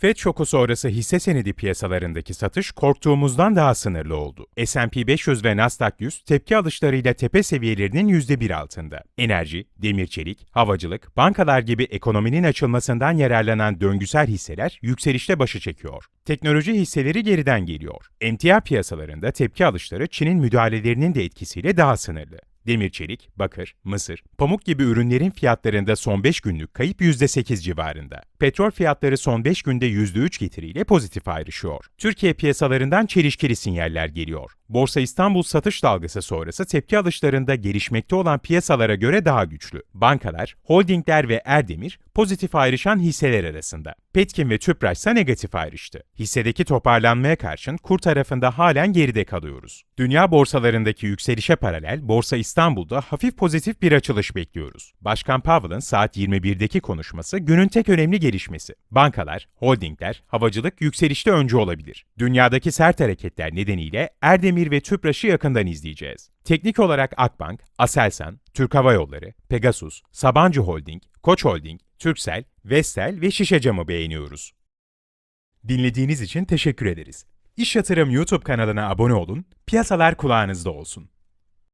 FED şoku sonrası hisse senedi piyasalarındaki satış korktuğumuzdan daha sınırlı oldu. S&P 500 ve Nasdaq 100 tepki alışlarıyla tepe seviyelerinin %1 altında. Enerji, demir çelik, havacılık, bankalar gibi ekonominin açılmasından yararlanan döngüsel hisseler yükselişte başı çekiyor. Teknoloji hisseleri geriden geliyor. Emtia piyasalarında tepki alışları Çin'in müdahalelerinin de etkisiyle daha sınırlı. Demir çelik, bakır, mısır, pamuk gibi ürünlerin fiyatlarında son 5 günlük kayıp %8 civarında. Petrol fiyatları son 5 günde %3 getiriyle pozitif ayrışıyor. Türkiye piyasalarından çelişkili sinyaller geliyor. Borsa İstanbul satış dalgası sonrası tepki alışlarında gelişmekte olan piyasalara göre daha güçlü. Bankalar, holdingler ve Erdemir pozitif ayrışan hisseler arasında. Petkim ve Tüpraş ise negatif ayrıştı. Hissedeki toparlanmaya karşın kur tarafında halen geride kalıyoruz. Dünya borsalarındaki yükselişe paralel Borsa İstanbul'da hafif pozitif bir açılış bekliyoruz. Başkan Powell'ın saat 21'deki konuşması günün tek önemli gelişmesi. Bankalar, holdingler, havacılık yükselişte önce olabilir. Dünyadaki sert hareketler nedeniyle Erdemir ve Tüpraş'ı yakından izleyeceğiz. Teknik olarak Akbank, Aselsan, Türk Hava Yolları, Pegasus, Sabancı Holding, Koç Holding, Türksel, Vestel ve Şişe Camı beğeniyoruz. Dinlediğiniz için teşekkür ederiz. İş Yatırım YouTube kanalına abone olun, piyasalar kulağınızda olsun.